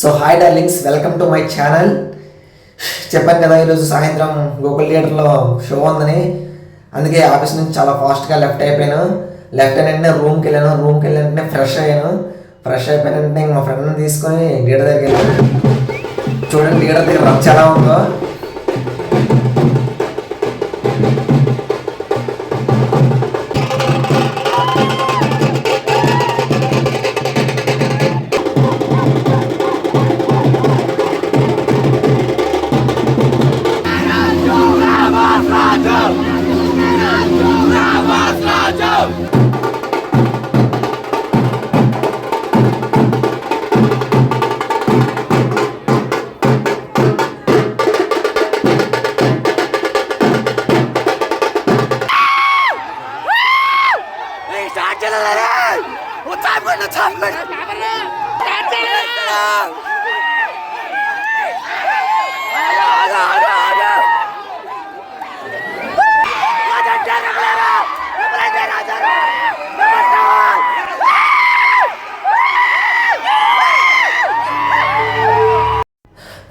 So hi darlings welcome to my channel చెప్పాను కదా ఈరోజు సాయంత్రం గూగుల్ థియేటర్లో షో ఉందని. అందుకే ఆఫీస్ నుంచి చాలా ఫాస్ట్గా లెఫ్ట్ అయిపోయాను. లెఫ్ట్ అయిన వెంటనే రూమ్కి వెళ్ళాను. రూమ్కి వెళ్ళిన వెంటనే ఫ్రెష్ అయ్యాను. ఫ్రెష్ అయిపోయిన వెంటనే మా ఫ్రెండ్ని తీసుకొని థియేటర్ దగ్గరికి వెళ్ళాను. చూడండి థియేటర్ దగ్గర రచ్చ ఎలా ఉందో. చాపకుండా చాపకుండా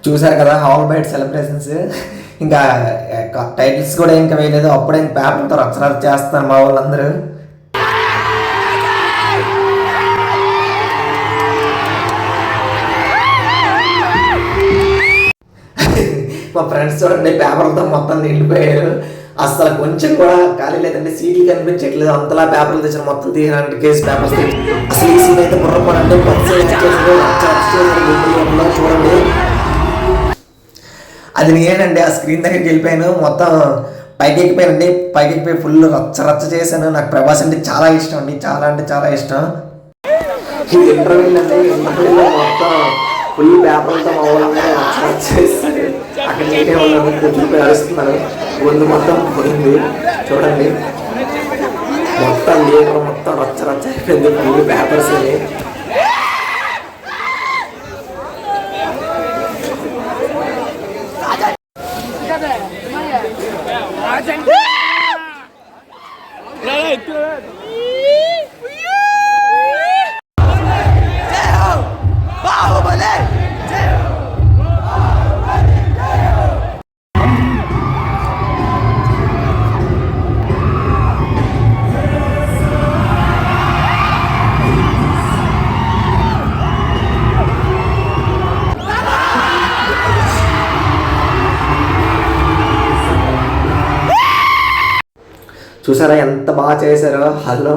చూసారు కదా హాల్ బైట్ సెలబ్రేషన్స్ ఇంకా టైటిల్స్ కూడా ఇంకా వేయలేదు. అప్పుడే పేపర్తో రచ్చరచ్చ చేస్తున్నారు మా వాళ్ళందరూ. మా ఫ్రెండ్స్ చూడండి పేపర్లతో మొత్తం నిండిపోయారు. అసలు కొంచెం కూడా ఖాళీ లేదంటే సీట్లు కనిపించట్లేదు. అంతలా పేపర్లు తెచ్చిన మొత్తం తీయడానికి కేసు పేపర్స్ అసలు ఈ సీన్ అయితే బుర్రపడండి చూడండి. అది నేనండి ఆ స్క్రీన్ దగ్గరికి వెళ్ళిపోయాను. మొత్తం పైకి ఎక్కిపోయానండి. పైకి ఎక్కిపోయి ఫుల్ రచ్చ రచ్చ చేశాను. నాకు ప్రభాస్ అంటే చాలా ఇష్టం అండి. చాలా అంటే చాలా ఇష్టం. ఇది ఇంటర్వ్యూ అండి ఇంటర్వ్యూలో మొత్తం ఫుల్ పేపర్లతో మా వాళ్ళు రచ్చ రచ్చ చేస్తారు అక్కడ కూర్చుని అరుస్తున్నారు గొంతు మొత్తం పోయింది చూడండి. మొత్తం లీటర్ మొత్తం రచ్చ రచ్చ అయిపోయింది. ఫుల్ పేపర్స్ అని చూసారా ఎంత బాగా చేశారో? హలో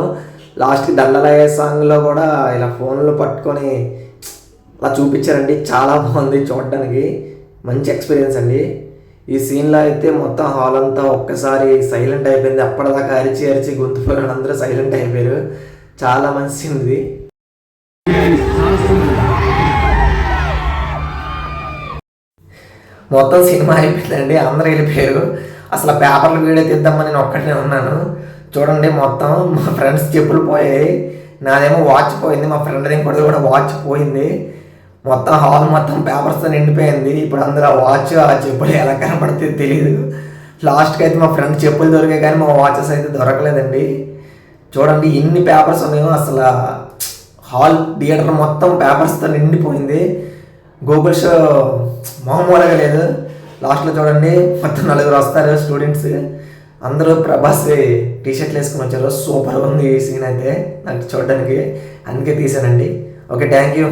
లాస్ట్కి దండలయ్య సాంగ్లో కూడా ఇలా ఫోన్లో పట్టుకొని అలా చూపించారండి. చాలా బాగుంది చూడడానికి. మంచి ఎక్స్పీరియన్స్ అండి. ఈ సీన్లో అయితే మొత్తం హాల్ అంతా ఒక్కసారి సైలెంట్ అయిపోయింది. అప్పటిదాకా అరిచి అరిచి గొంతు అందరూ సైలెంట్ అయిపోయారు. చాలా మంచి సీన్ ఇది. మొత్తం సినిమా అయిపోయిందండి. అందరూ వెళ్ళిపోయారు. అసలు పేపర్లు వీడియో తీద్దామని నేను ఒక్కటే ఉన్నాను. చూడండి మొత్తం మా ఫ్రెండ్స్ చెప్పులు పోయాయి. నాదేమో వాచ్ పోయింది మా ఫ్రెండ్ ఇంకోటి కూడా వాచ్ పోయింది. మొత్తం హాల్ మొత్తం పేపర్స్తో నిండిపోయింది. ఇప్పుడు అందరూ ఆ వాచ్ ఆ చెప్పులు ఎలా కనపడితే తెలియదు లాస్ట్కి అయితే మా ఫ్రెండ్ చెప్పులు దొరికాయి కానీ మా వాచెస్ అయితే దొరకలేదండి. చూడండి ఎన్ని పేపర్స్ ఉన్నాయో అసలు హాల్ థియేటర్ మొత్తం పేపర్స్తో నిండిపోయింది. గూగుల్ షో మామూలుగా లేదు లాస్ట్లో చూడండి మొత్తం నలుగురు వస్తారు స్టూడెంట్స్. అందరూ ప్రభాస్ టీ షర్ట్లు వేసుకుని వచ్చారు సూపర్ ఉంది ఈ సీన్ అయితే నాకు చూడడానికి. అందుకే తీసానండి. Okay thank you